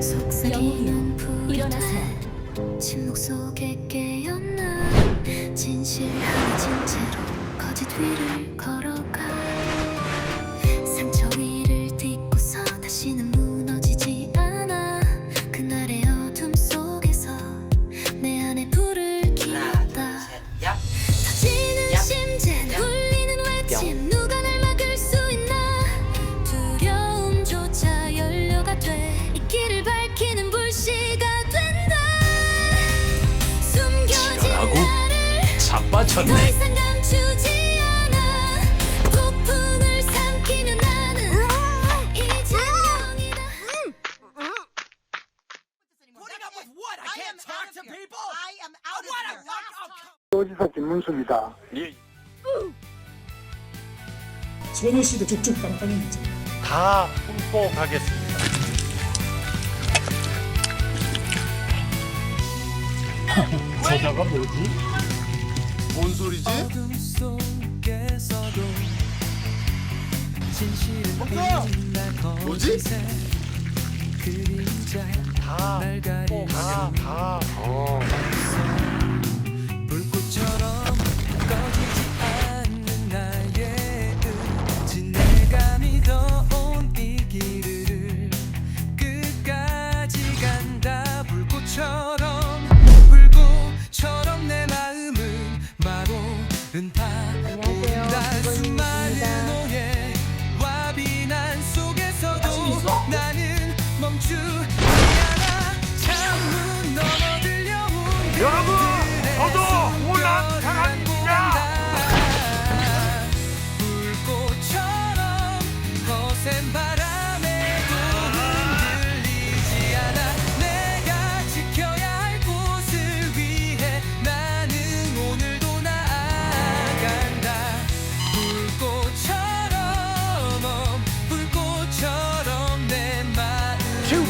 영웅이여 일어나세요. 침묵 속에 깨어나 진실 하나 진채로 거짓 위를 걸어가. 맞췄네 도지사 김문수입니다. 예. 전우 씨도 쭉쭉 빵빵했죠. 다 흠뻑하겠습니다. 저자가 뭐지? 뭔 소리지? 어둠 속에서도 진실은 뭔가? 뭐지? 그림자 다, 다, 어, 다, 다. 어. 어. cantar.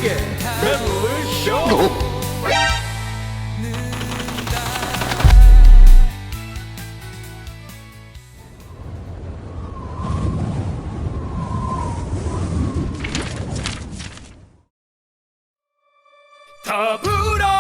함께 매물쇼. 더불어.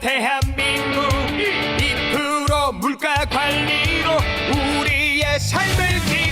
대한민국. 이 프로 물가 관리로 우리의 삶을 기